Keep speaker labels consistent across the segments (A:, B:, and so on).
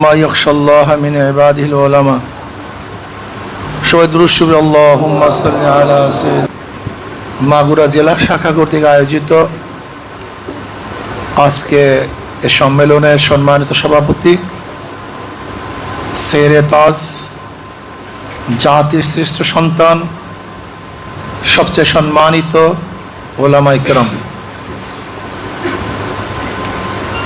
A: ما يخشى الله من عباده العلماء সবাই দুরুশ্বী আল্লাহুম্মা সাল্লি আলা সাইয়্যিদ মাগুরা জেলা শাখা কর্তৃক আয়োজিত আজকে এ সম্মেলনের সম্মানিত সভাপতি সেরে তাজ জাতির শ্রেষ্ঠ সন্তান সবচেয়ে সম্মানিত ওলামা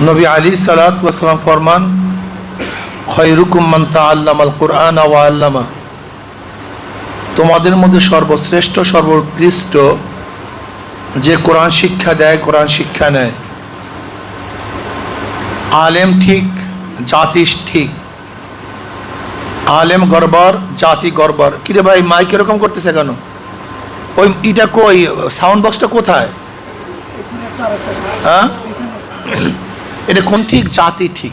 A: নবী আলী সালাত ওয়াসালাম ফরমান খৈরুকুম মান তাআল্লাম আল কোরআন ওয়া আল্লামা। তোমাদের মধ্যে সর্বশ্রেষ্ঠ সর্বোৎকৃষ্ট যে কোরআন শিক্ষা দেয় কোরআন শিক্ষা নেয়। আলেম ঠিক জাতি ঠিক। আলেম গরবার জাতি গরবার। কিরে ভাই মাইক এরকম করতেছে কেন? ওই ইটা কই? সাউন্ড বক্সটা কোথায়? হ্যাঁ? এটা কোন ঠিক? জাতি ঠিক।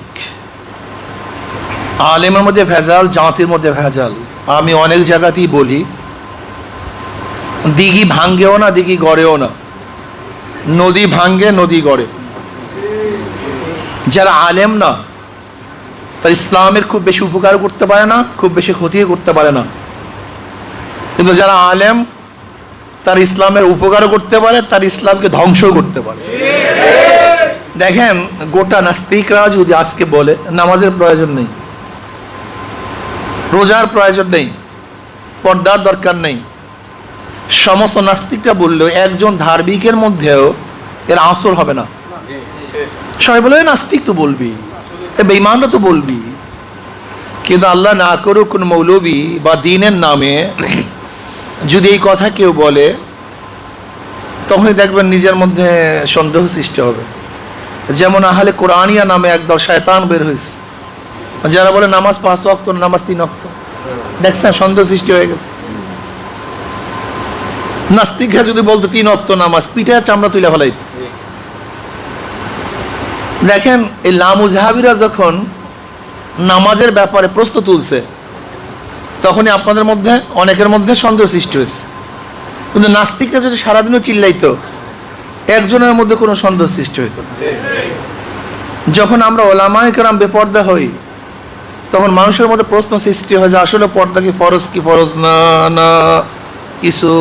A: আলেমের মধ্যে ভেজাল, জাতির মধ্যে ভেজাল। আমি অনেক জায়গাতেই বলি, দিঘি ভাঙ্গেও না, দিঘি গড়েও না। নদী ভাঙ্গে, নদী গড়ে। যারা আলেম না, তার ইসলামের খুব বেশি উপকার করতে পারে না, খুব বেশি ক্ষতিও করতে পারে না। কিন্তু যারা আলেম, তার ইসলামের উপকার করতে পারে, তার ইসলামকে ধ্বংস করতে পারে। দেখেন, গোটা নাস্তিকরা যদি আজকে বলে, নামাজের প্রয়োজন নেই, রোজার প্রয়োজন নেই, পর্দার দরকার নেই, সমস্ত নাস্তিকরা বললেও একজন ধার্মিকের মধ্যেও এর আসর হবে না। সবাই বলে, "এ নাস্তিক তো বলবি বেইমানরা তো বলবি। কিন্তু আল্লাহ না করুক কোন মৌলবী বা দিনের নামে যদি এই কথা কেউ বলে, তখনই দেখবেন নিজের মধ্যে সন্দেহ সৃষ্টি হবে। যেমন আহলে কোরআনিয়া নামে একদল শয়তান বের হয়েছে। যারা বলে নামাজ পাঁচ অক্ত নামাজ তিন অক্ত দেখছেন, সন্দেহ সৃষ্টি হয়ে গেছে। নাস্তিকরা যদি বলতো তিন অক্ত নামাজ, পিঠে চামড়া তুলে ফেলাইতো। দেখেন, এই লামুজাহাবিরা যখন নামাজের ব্যাপারে প্রশ্ন তুলছে, তখনই আপনাদের মধ্যে, অনেকের মধ্যে সন্দেহ সৃষ্টি হয়েছে। কিন্তু নাস্তিকরা যদি সারাদিনও চিল্লাইতো একজনের মধ্যে কোনো সন্দেহ সৃষ্টি হইতো না। যখন আমরা ওলামায় কেরাম বেপর্দা হই, তখন মানুষের মধ্যে প্রশ্ন সৃষ্টি হয় যে, আসলে পর্দা কি ফরজ কি ফরজ? না না, কিছু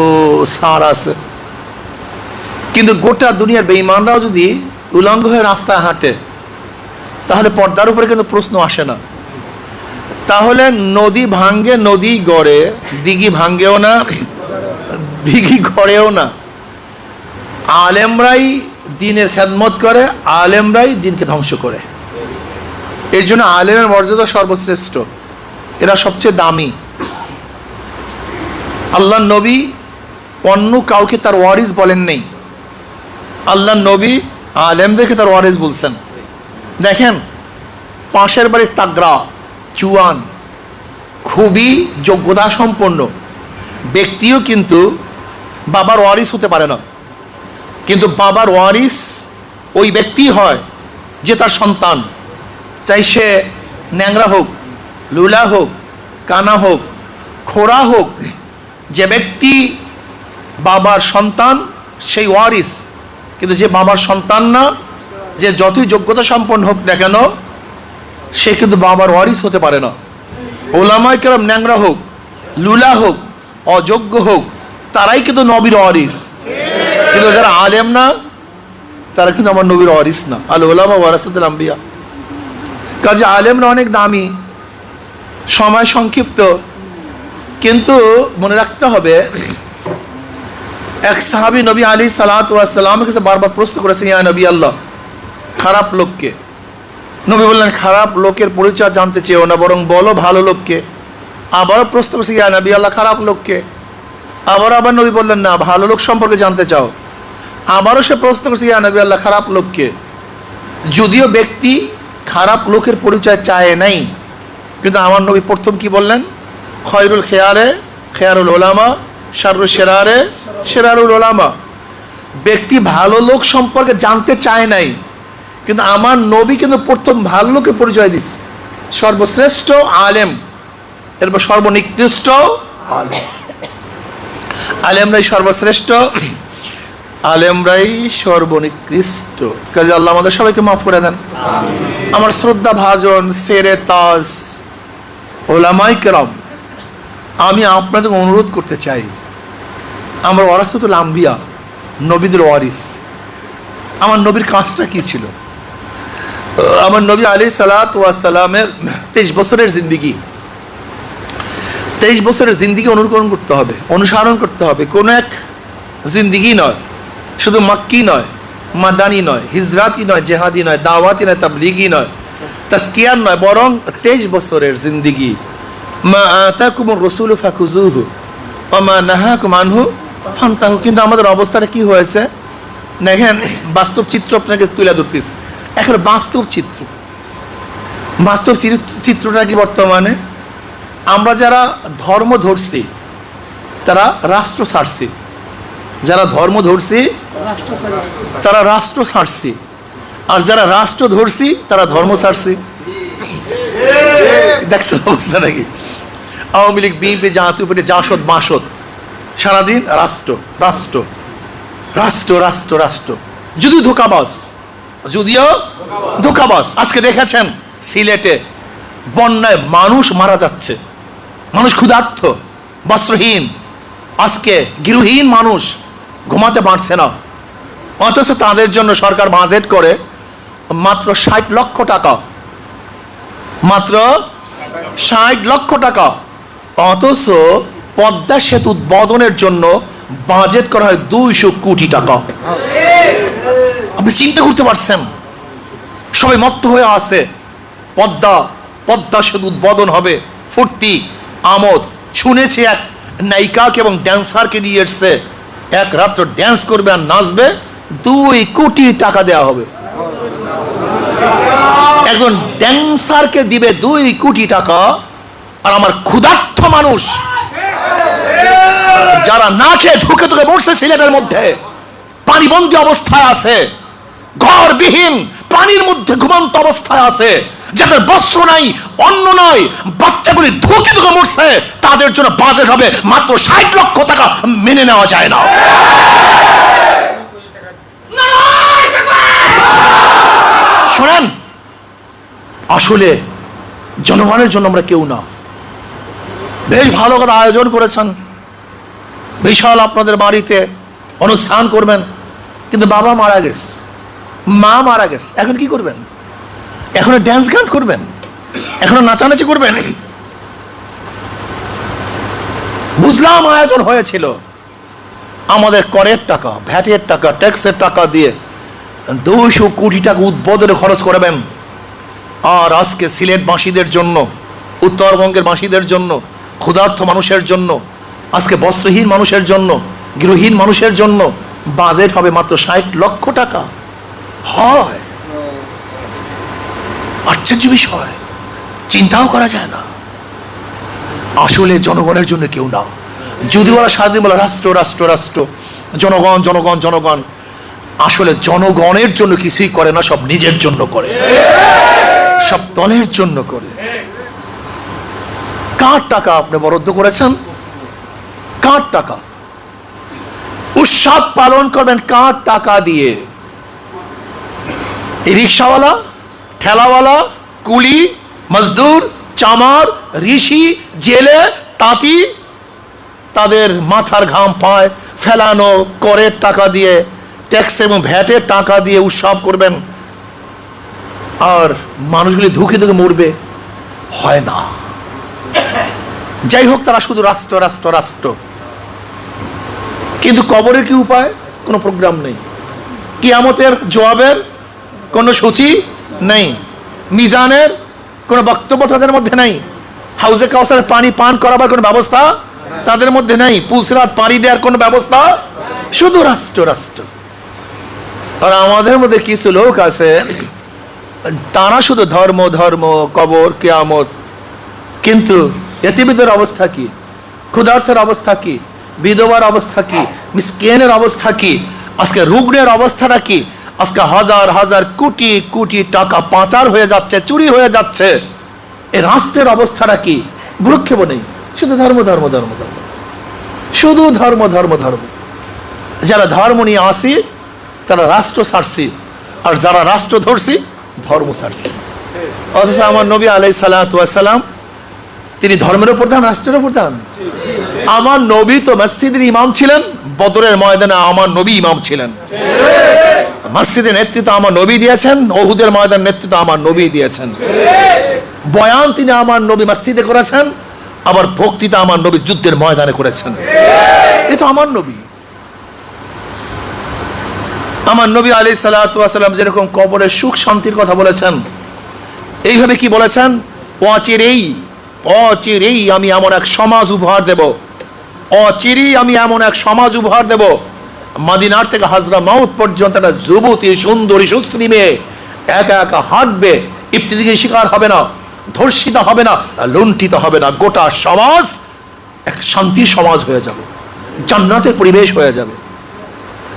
A: সার আছে। কিন্তু গোটা দুনিয়ার বেঈমানরাও যদি উলঙ্গ হয়ে রাস্তায় হাঁটে, তাহলে পর্দার উপরে কিন্তু প্রশ্ন আসে না। তাহলে নদী ভাঙ্গে নদী গড়ে, দিঘি ভাঙ্গেও না, দিঘি গড়েও না। আলেমরাই দিনের খেদমত করে, আলেমরাই দিনকে ধ্বংস করে। এর জন্য আলেমের মর্যাদা সর্বশ্রেষ্ঠ। এরা সবচেয়ে দামি। আল্লাহ নবী অন্য কাউকে তার ওয়ারিস বলেন নেই। আল্লাহ নবী আলেমদেরকে তার ওয়ারিস বলছেন। দেখেন, পাশের বাড়ির তাগরা চুয়ান, খুবই যোগ্যতা সম্পন্ন ব্যক্তিও কিন্তু বাবার ওয়ারিস হতে পারে না। কিন্তু বাবার ওয়ারিস ওই ব্যক্তি হয় যে তার সন্তান। চাই সে ন্যাংরা হোক, লুলা হোক, কানা হোক খোরা হোক, যে ব্যক্তি বাবার সন্তান, সেই ওয়ারিস। কিন্তু যে বাবার সন্তান না, যে যতই যোগ্যতা সম্পন্ন হোক না কেন, সে কিন্তু বাবার ওয়ারিস হতে পারে না। ওলামাই কেরাম ন্যাংরা হোক, লুলা হোক, অযোগ্য হোক, তারাই কিন্তু নবীর ওয়ারিস। কিন্তু যারা আলেম না, তারা কিন্তু আমার নবীর ওয়ারিস না। আল ওলামা ওয়ারাসাতুল আম্বিয়া। কাজে আলেমরা অনেক দামি, সময় সংক্ষিপ্ত, কিন্তু মনে রাখতে হবে, এক সাহাবি নবী আলী সালাতামের কাছে বারবার প্রশ্ন করেছেন, ইয়া নবী আল্লাহ, খারাপ লোককে? নবী বললেন, খারাপ লোকের পরিচয় জানতে চেয়েও না, বরং বলো ভালো লোককে। আবারও প্রশ্ন করছে, ইয়া নবী আল্লাহ, খারাপ লোককে? আবার আবার নবী বললেন, না, ভালো লোক সম্পর্কে জানতে চাও। আবারও সে প্রশ্ন করছে, ইয়া নবী আল্লাহ, খারাপ লোককে। যদিও ব্যক্তি খারাপ লোকের পরিচয় চায় নাই, কিন্তু আমার নবী প্রথম কি বললেন? খয়রুল খেয়ারে খেয়ারুল ওলামা শারুল সেরারে সেরারুল ওলামা ব্যক্তি ভালো লোক সম্পর্কে জানতে চায় নাই, কিন্তু আমার নবী কিন্তু প্রথম ভালো লোকের পরিচয় দিস সর্বশ্রেষ্ঠ আলেম, এরপর সর্বনিকৃষ্ট আলেম আলেম। আলেমরাই সর্বশ্রেষ্ঠ। আলেমরাই সর্বনিকৃষ্ট। কাজে আল্লাহ আমাদের সবাইকে মাফ করে দেন। আমার শ্রদ্ধা ভাজন সেরে তাজ ওলামাই কেরাম আমি আপনাদের অনুরোধ করতে চাই। আমার ওয়ারাসতুল আম্বিয়া নবীদের ওয়ারিস। আমার নবীর কাজটা কি ছিল? আমার নবী আলী সালাত ওয়াসালামের তেইশ বছরের জিন্দিগি। তেইশ বছরের জিন্দিগি অনুকরণ করতে হবে অনুসরণ করতে হবে। কোনো এক জিন্দিগি নয়। শুধু মাক্কি নয়, মাদানি নয়, হিজরাতি নয়, জেহাদি নয়, দাওয়াতি নয়, তাবলিগি নয় তাস্কিয়ার নয়, বরং তেইশ বছরের জিন্দিগি। মা আতাকুমুর রসুল ফাকুজুহু মা নাহাকুম আনহু ফান্তাহু। কিন্তু আমাদের অবস্থাটা কি হয়েছে? দেখেন, বাস্তব চিত্র আপনাকে তুলে ধরতিস এখন বাস্তব চিত্র। বাস্তব চিত্র- চিত্রটা কি বর্তমানে? আমরা যারা ধর্ম ধরছি, তারা রাষ্ট্র ছাড়ছি। যারা ধর্ম ধরছি, তারা রাষ্ট্র ছাড়ছি। আর যারা রাষ্ট্র ধরছি, তারা ধর্ম ছাড়ছি। দেখছেন অবস্থা নাকি? আওয়ামী লীগ, বিএনপি, জাতীয় পার্টি, জাসদ, মাসদ। সারাদিন রাষ্ট্র রাষ্ট্র রাষ্ট্র রাষ্ট্র রাষ্ট্র। যদিও ধোকাবাস যদিও ধোকাবাজ। আজকে দেখেছেন, সিলেটে বন্যায় মানুষ মারা যাচ্ছে। মানুষ ক্ষুধার্থ বস্ত্রহীন। আজকে গৃহহীন মানুষ ঘুমাতে পারছে না। অথচ তাদের জন্য সরকার বাজেট করে মাত্র ষাট লক্ষ টাকা। মাত্র ষাট লক্ষ টাকা। অথচ পদ্মা সেতু উদ্বোধনের জন্য বাজেট করা হয় দুইশো কোটি টাকা। আপনি চিন্তা করতে পারছেন? সবাই মত্ত হয়ে আছে। পদ্মা পদ্মা সেতু উদ্বোধন হবে। ফুর্তি, আমোদ। শুনেছি এক নায়িকাকে এবং ড্যান্সারকে নিয়ে এসছে। এক রাত্র ড্যান্স করবে আর নাচবে, দুই কোটি টাকা দেওয়া হবে। একজন ড্যান্সারকে দিবে দুই কোটি টাকা, আর আমার ক্ষুধার্থ মানুষ, যারা না খেয়ে ঢুকে ঢুকে বসছে সিলেটের মধ্যে, পানিবন্দী অবস্থায় আছে, ঘরবিহীন পানির মধ্যে ঘুমন্ত অবস্থায় আছে, যাদের বস্ত্র নাই, অন্ন নাই, বাচ্চাগুলি ঢুকে ঢুকে মরছে, তাদের জন্য বাজেট হবে মাত্র ষাট লক্ষ টাকা, মেনে নেওয়া যায় না। শোনেন, আসলে জনগণের জন্য আমরা কেউ না। বেশ ভালো করে আয়োজন করেছেন। বিশাল আপনাদের বাড়িতে অনুষ্ঠান করবেন, কিন্তু বাবা মারা গেছে। মা মারা গেছে। এখন কি করবেন? এখনও ড্যান্স গান করবেন? এখনও নাচানাচি করবেন? বুঝলাম আয়োজন হয়েছিল। আমাদের করের টাকা, ভ্যাটের টাকা, ট্যাক্সের টাকা দিয়ে দুইশো কোটি টাকা উদ্বোধনে খরচ করবেন। আর আজকে সিলেটবাসীদের জন্য, উত্তরবঙ্গের বাসীদের জন্য ক্ষুধার্থ মানুষের জন্য, আজকে বস্ত্রহীন মানুষের জন্য, গৃহহীন মানুষের জন্য বাজেট হবে মাত্র ষাট লক্ষ টাকা। হয়। আশ্চর্য বিষয়। চিন্তাও করা যায় না। আসলে জনগণের জন্য কেউ না। যদি ওরা সারাদিন বলে রাষ্ট্র রাষ্ট্র রাষ্ট্র। জনগণ জনগণ জনগণ। আসলে জনগণের জন্য কিছুই করে না, সব নিজের জন্য করে। সব দলের জন্য করে। কার টাকা আপনি বরাদ্দ করেছেন? কার টাকা? উৎসব পালন করবেন কার টাকা দিয়ে? রিক্সাওয়ালা, ঠেলাওয়ালা, কুলি, মজদুর, চামার, ঋষি, জেলে, তাঁতি তাদের মাথার ঘাম পায়, ফেলানো করের টাকা দিয়ে, ট্যাক্স এবং ভ্যাটের টাকা দিয়ে উৎসব করবেন। আর মানুষগুলি ধুকে ধুকে মরবে। হয় না। যাই হোক, তারা শুধু রাষ্ট্র রাষ্ট্র রাষ্ট্র। কিন্তু কবরের কি উপায়? কোনো প্রোগ্রাম নেই। কিয়ামতের জবাবের কোনো সূচি নেই। মিজানের কোনো বক্তব্য তাদের মধ্যে নেই। হাউজে কাউসার পানি পান করাবার কোনো ব্যবস্থা তাদের মধ্যে নেই। পুসরাত পানি দেওয়ার কোনো ব্যবস্থা শুধু রাষ্ট্র রাষ্ট্র। আর আমাদের মধ্যে কিছু লোক আছে, তারা শুধু ধর্ম ধর্ম, কবর, কেয়ামত। কিন্তু এতিবিদের অবস্থা কি? ক্ষুধার্থের অবস্থা কি? বিধবার অবস্থা কি? মিসকেনের অবস্থা কি? আজকে রুগ্নের অবস্থাটা কি? আজকে হাজার হাজার কোটি কোটি টাকা পাচার হয়ে যাচ্ছে, চুরি হয়ে যাচ্ছে। এ রাষ্ট্রের অবস্থাটা কি? ভ্রুক্ষেপ নেই। শুধু ধর্ম ধর্ম ধর্ম ধর্ম। শুধু ধর্ম ধর্ম ধর্ম। যারা ধর্ম নিয়ে আসি, তারা রাষ্ট্র ছাড়ছি আর যারা রাষ্ট্র ধরছি, ধর্ম ছাড়ছি অথচ আমার নবী আলাই সালাম, তিনি ধর্মের প্রধান, রাষ্ট্রের প্রধান। আমার নবী তো মসজিদের ইমাম ছিলেন, বদরের ময়দানে আমার নবী ইমাম ছিলেন। মসজিদের নেতৃত্ব আমার নবী দিয়েছেন, ওহুদের ময়দান নেতৃত্ব আমার নবী দিয়েছেন। বয়ান তিনি আমার নবী মসজিদে করেছেন, আবার ভক্তিটা আমার নবী যুদ্ধের ময়দানে করেছেন। এ তো আমার নবী। আমার নবী আলী সাল্লাম যেরকম কবরের সুখ শান্তির কথা বলেছেন, এইভাবে কি বলেছেন? অচিরেই অচিরেই আমি এমন এক সমাজ উপহার দেব, অচিরেই আমি এমন এক সমাজ উপহার দেব মাদিনার থেকে হাজরা মাউত পর্যন্ত একটা যুবতী, সুন্দরী, সুশ্রী মেয়ে একা একা হাঁটবে ইফতিদিকে শিকার হবে না, ধর্ষিত হবে না, লুণ্ঠিত হবে না, গোটা সমাজ এক শান্তি সমাজ হয়ে যাবে, জান্নাতের পরিবেশ হয়ে যাবে।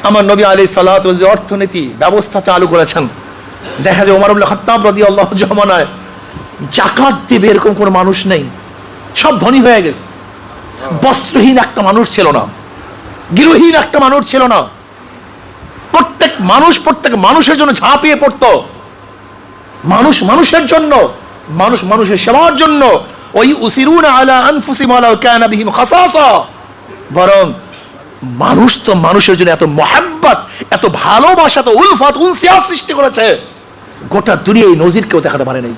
A: আমার নবী আলী সাল্লাত যে অর্থনীতি ব্যবস্থা চালু করেছেন। দেখা যায় ওমর আব্দুল খত্তাব রদি আল্লাহ জমানায় জাকাত দেবে এরকম কোনো মানুষ নেই। সব ধনী হয়ে গেছে। বস্ত্রহীন একটা মানুষ ছিল না। গৃহহীন একটা মানুষ ছিল না। প্রত্যেক মানুষ প্রত্যেক মানুষের জন্য ঝাঁপিয়ে পড়তো। মানুষ মানুষের জন্য, মানুষ মানুষের সেবার জন্য। ওই উসিরুন আলা আনফুসিম আলা কানা বিহিম খাসাসা। বরং মানুষ তো মানুষের জন্য এত মহাব্বত, এত ভালোবাসা তো উলফাত উনসিয়া সৃষ্টি করেছে। গোটা দুনিয়া এই নজির কেউ দেখাতে পারে নাই।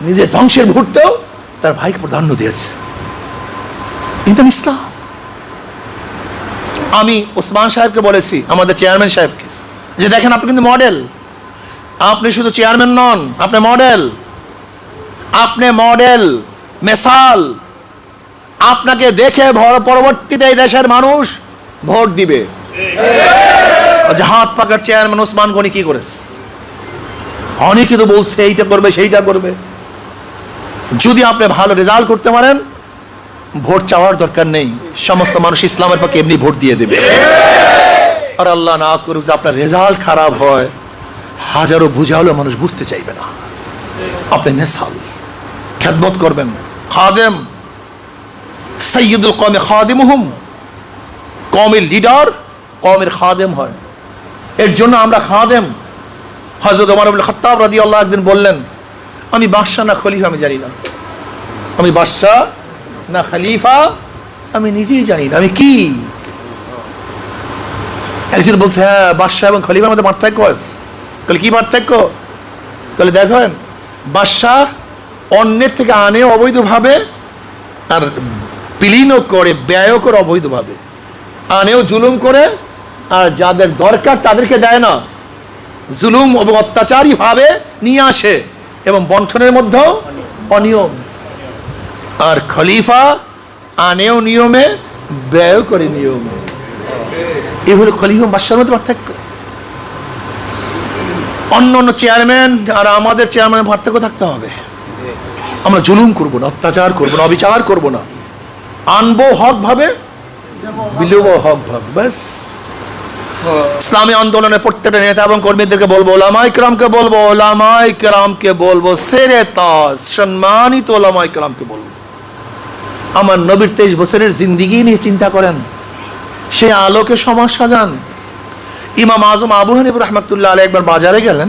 A: নিজের ধ্বংসের মুহূর্তেও তার ভাইকে প্রাধান্য দিয়েছে। কিন্তু ইসলাম। আমি ওসমান সাহেবকে বলেছি, আমাদের চেয়ারম্যান সাহেবকে, যে দেখেন আপনি কিন্তু মডেল আপনি শুধু চেয়ারম্যান নন, আপনি মডেল আপনি মডেল মেসাল। আপনাকে দেখে পরবর্তীতে এই দেশের মানুষ ভোট দিবে। যে হাত পাকার চেয়ারম্যান ওসমান গনি কি করেছে? অনেকে তো বলছে এইটা করবে, সেইটা করবে। যদি আপনি ভালো রেজাল্ট করতে পারেন ভোট চাওয়ার দরকার নেই। সমস্ত মানুষ ইসলামের পক্ষে এমনি ভোট দিয়ে দেবে। আর আল্লাহ না করুক যে আপনার রেজাল্ট খারাপ হয়, হাজারো বুঝালেও মানুষ বুঝতে চাইবে না। আপনি মেসাল খেদমত করবেন। খাদেম। সৈয়দুল কমে খাদেম হুম কমের লিডার কমের খাদেম হয়। এর জন্য আমরা খাদেম। হজরত ওমর আবুল খত্তাব রাদি আল্লাহ একদিন বললেন, আমি বাদশাহ না খলিফা আমি জানি না। আমি বাদশাহ না খলিফা? আমি নিজেই জানি না, আমি কি? একজন বলছে হ্যাঁ বাদশাহ এবং খলিফার মধ্যে পার্থক্য আছে। বলে কি পার্থক্য? বলে দেখেন, বাদশাহ অন্যের থেকে আনে অবৈধভাবে আর বিলীনও করে, ব্যয়ও করে অবৈধভাবে। আনেও জুলুম করে, আর যাদের দরকার তাদেরকে দেয় না। জুলুম এবং অত্যাচারী ভাবে নিয়ে আসে এবং বন্ঠনের মধ্যেও অনিয়ম। আর খলিফা আনেও নিয়মে ব্যয় করে নিয়মে। এই হলো খলিফা বাদশার মধ্যে পার্থক্য। অন্য অন্য চেয়ারম্যান আর আমাদের চেয়ারম্যানের পার্থক্য থাকতে হবে। আমরা জুলুম করব না, অত্যাচার করব না, অবিচার করব না। আনব হক ভাবে, বিলুব হক ভাবে, ব্যাস। ইসলামী আন্দোলনের প্রত্যেকটা নেতা এবং কর্মীদেরকে বলব ওলামাই কেরামকে বলব ওলামাই কেরামকে বলব, সেরে তাজ, সম্মানিত ওলামাই কেরামকে বলব। আমার নবীর তেইশ বছরের জিন্দিগি নিয়ে চিন্তা করেন। সে আলোকে সমাজ সাজান। ইমাম আজম আবু হানিফ রহমতুল্লাহ আলী একবার বাজারে গেলেন।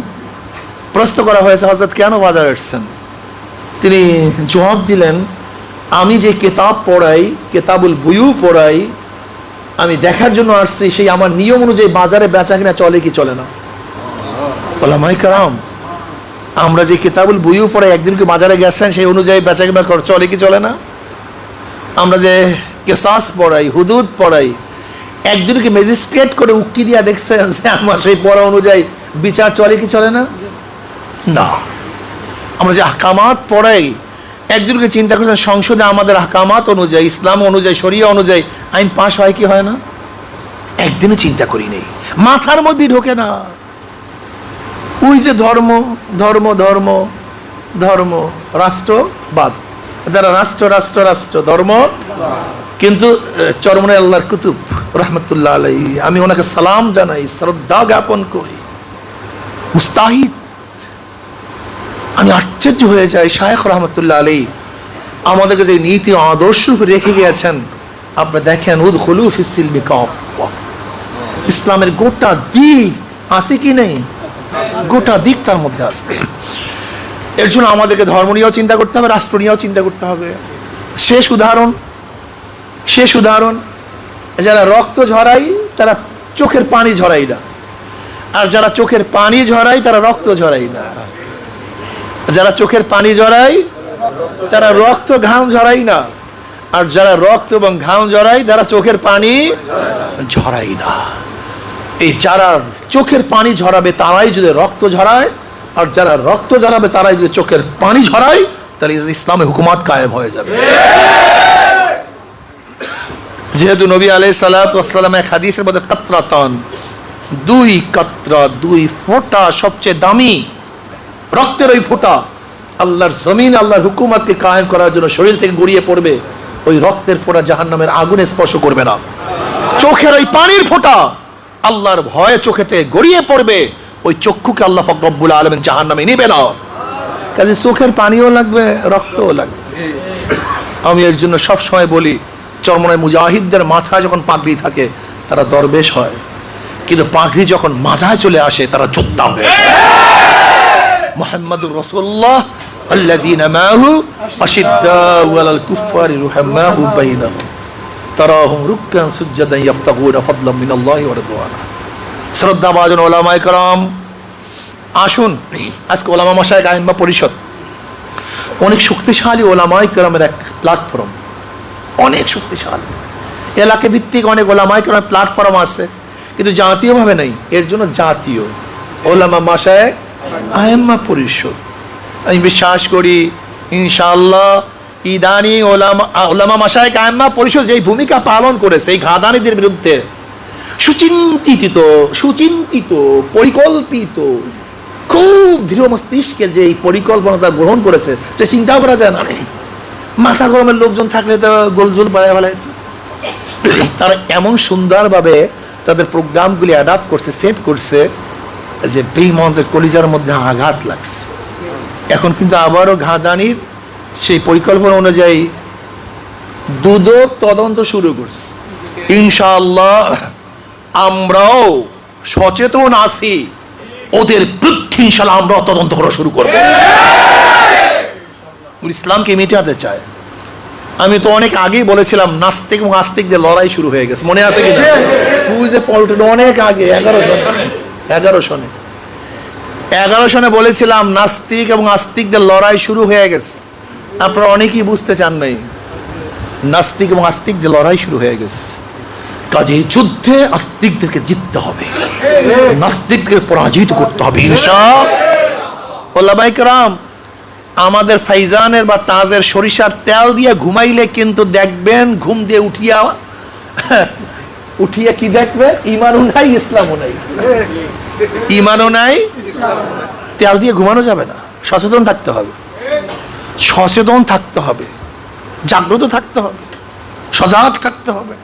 A: প্রশ্ন করা হয়েছে হজরত কেন বাজারে এসছেন তিনি জবাব দিলেন, আমি যে কেতাব পড়াই, কেতাবুল বইও পড়াই, আমি দেখার জন্য আসছি, সেই আমার নিয়ম অনুযায়ী বাজারে বেচা কিনা চলে কি চলে না? ওলামাই কারাম, আমরা যে কেতাবুল বুয়ু পড়াই একদিনকে বাজারে গেছেন, সেই অনুযায়ী বেচা কিনা চলে কি চলে না? আমরা যে কেসাস পড়াই, হুদুদ পড়াই, একজনকে ম্যাজিস্ট্রেট করে উক্তি দিয়া দেখছেন যে আমার সেই পড়া অনুযায়ী বিচার চলে কি চলে না? না। আমরা যে আহকামাত পড়াই, একজনকে চিন্তা করছেন সংসদে আমাদের আহকামাত অনুযায়ী, ইসলাম অনুযায়ী, শরিয়া অনুযায়ী আইন পাশ হয় কি হয় না? একদিনও চিন্তা করি নেই। মাথার মধ্যে ঢোকে না। ওই যে ধর্ম ধর্ম ধর্ম ধর্ম রাষ্ট্রবাদ যারা রাষ্ট্র রাষ্ট্র রাষ্ট্র, ধর্ম, কিন্তু চরমনে আল্লাহর কুতুব, রহমতুল্লাহ আলাই আমি ওনাকে সালাম জানাই, শ্রদ্ধা জ্ঞাপন করি। মুস্তাহিদ। আমি আশ্চর্য হয়ে যাই, শায়েখ রহমতুল্লাহ আলী আমাদেরকে যে নীতি আদর্শ রেখে গিয়েছেন, আপনি দেখেন উদ হলুফ ইসিলমি ইসলামের গোটা দিক আছে কি নেই? গোটা দিক তার মধ্যে আসবে এর জন্য আমাদেরকে ধর্ম নিয়েও চিন্তা করতে হবে, রাষ্ট্র নিয়েও চিন্তা করতে হবে। শেষ উদাহরণ শেষ উদাহরণ, যারা রক্ত ঝরাই, তারা চোখের পানি ঝরাই না। আর যারা চোখের পানি ঝরাই, তারা রক্ত ঝরাই না। যারা চোখের পানি ঝরাই, তারা রক্ত ঘাম ঝরাই না। আর যারা রক্ত এবং ঘাম ঝরাই, তারা চোখের পানি ঝরাই না। এই যারা চোখের পানি ঝরাবে, তারাই যদি রক্ত ঝরায় আর যারা রক্ত ঝরাবে তারাই যদি চোখের পানি ঝরায়, তাহলে ইসলামে হুকুমাত কায়েম হয়ে যাবে। যেহেতু নবী আলাই সালাতাম এক হাদিসের মধ্যে কাতরাতন দুই কাতরা, দুই ফোঁটা সবচেয়ে দামি রক্তের ওই ফোঁটা আল্লাহর জমিন, আল্লাহর হুকুমাতকে কায়েম করার জন্য শরীর থেকে গড়িয়ে পড়বে, ওই রক্তের ফোঁটা জাহান্নামের আগুনে স্পর্শ করবে না। চোখের ওই পানির ফোঁটা আল্লাহর ভয়ে চোখেতে গড়িয়ে পড়বে ওই চক্ষুকে আল্লাহ ফকরব্বুল আলমেন জাহান্নামে নিবে না কাজে চোখের পানিও লাগবে রক্তও লাগবে আমি এর জন্য সব সময় বলি চরমনায় মুজাহিদদের মাথায় যখন পাগড়ি থাকে তারা দরবেশ হয় কিন্তু পাগড়ি যখন মাজায় চলে আসে তারা যোদ্ধা হয়ে যায়। মোহাম্মদুর রসুল্লাহ الذين معه أشداء على الكفار رحماء بينهم تراهم ركعا سجدا يبتغون فضلا من الله ورضوانا শ্রদ্ধা বাজন ওলামায় করম, আসুন, আজকে ওলামা মশাই আইনবা পরিষদ, অনেক শক্তিশালী ওলামাই কেরামের এক প্ল্যাটফর্ম অনেক শক্তিশালী। এলাকা ভিত্তিক অনেক ওলামাই কেরামের প্ল্যাটফর্ম আছে, কিন্তু জাতীয়ভাবে নেই, এর জন্য জাতীয়। ওলামা মাসায় আয়েম্মা পরিষদ। আমি বিশ্বাস করি, ইনশাআল্লাহ, ইদানি ওলামা ওলামা মাসায় আয়েম্মা পরিষদ যেই ভূমিকা পালন করেছে, এই ঘাদানিদের বিরুদ্ধে সুচিন্তিত সুচিন্তিত, পরিকল্পিত। খুব দৃঢ় মস্তিষ্কে যে এই পরিকল্পনাটা গ্রহণ করেছে, সে চিন্তাও করা যায় না। মাথা গরমের লোকজন থাকলে তো গোলজোল বাড়ায় ফেলায় তারা এমন সুন্দরভাবে তাদের প্রোগ্রামগুলি অ্যাডাপ্ট করছে, সেট করছে, যে বেইমনদের কলিজার মধ্যে আঘাত লাগছে। এখন কিন্তু আবারও ঘাদানির সেই পরিকল্পনা অনুযায়ী দুদক তদন্ত শুরু করছে। ইনশাআল্লাহ আমরাও সচেতন আছি, ওদের বিরুদ্ধে ইনশাআল্লাহ আমরাও তদন্ত করা শুরু করব। ইসলামকে মেটাতে চায়। আমি তো অনেক আগেই বলেছিলাম, নাস্তিক এবং আস্তিকদের লড়াই শুরু হয়ে গেছে। মনে আছে কিনা? বুঝে পল্টন অনেক আগে, এগারো সনে এগারো সনে। এগারো সনে বলেছিলাম, নাস্তিক এবং আস্তিকদের লড়াই শুরু হয়ে গেছে। আপনারা অনেকেই বুঝতে চান নাই, নাস্তিক এবং আস্তিকদের লড়াই শুরু হয়ে গেছে। কাজে যুদ্ধে আস্তিকদেরকে জিততে হবে। নাস্তিকদের পরাজিত করতে হবে। ইনশা রাম আমাদের ফাইজানের বা তাজের সরিষার তেল দিয়ে ঘুমাইলে কিন্তু দেখবেন ঘুম দিয়ে উঠিয়া উঠিয়া কি দেখবে? ইমানও নাই ইসলামও নাই। ইমানও নাই তেল দিয়ে ঘুমানো যাবে না। সচেতন থাকতে হবে। সচেতন থাকতে হবে। জাগ্রত থাকতে হবে। সজাগ থাকতে হবে।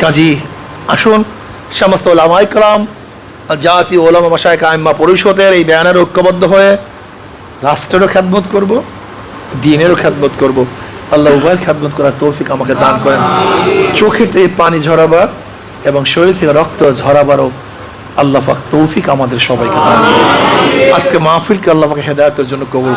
A: কাজী আসুন, সমস্ত জাতি কায়ম্মা পরিষদের এই ব্যানার ঐক্যবদ্ধ হয়ে রাষ্ট্রেরও খ্যাতমত করব, দিনেরও খ্যাতমত করব। আল্লাহ উভয়ের খ্যাতমত করার তৌফিক আমাকে দান করেন। চোখের থেকে পানি ঝরাবার এবং শরীর থেকে রক্ত ঝরাবারও আল্লাহ পাক তৌফিক আমাদের সবাইকে আজকে মাহফিলকে আল্লাহ পাকে হেদায়তের জন্য কবুল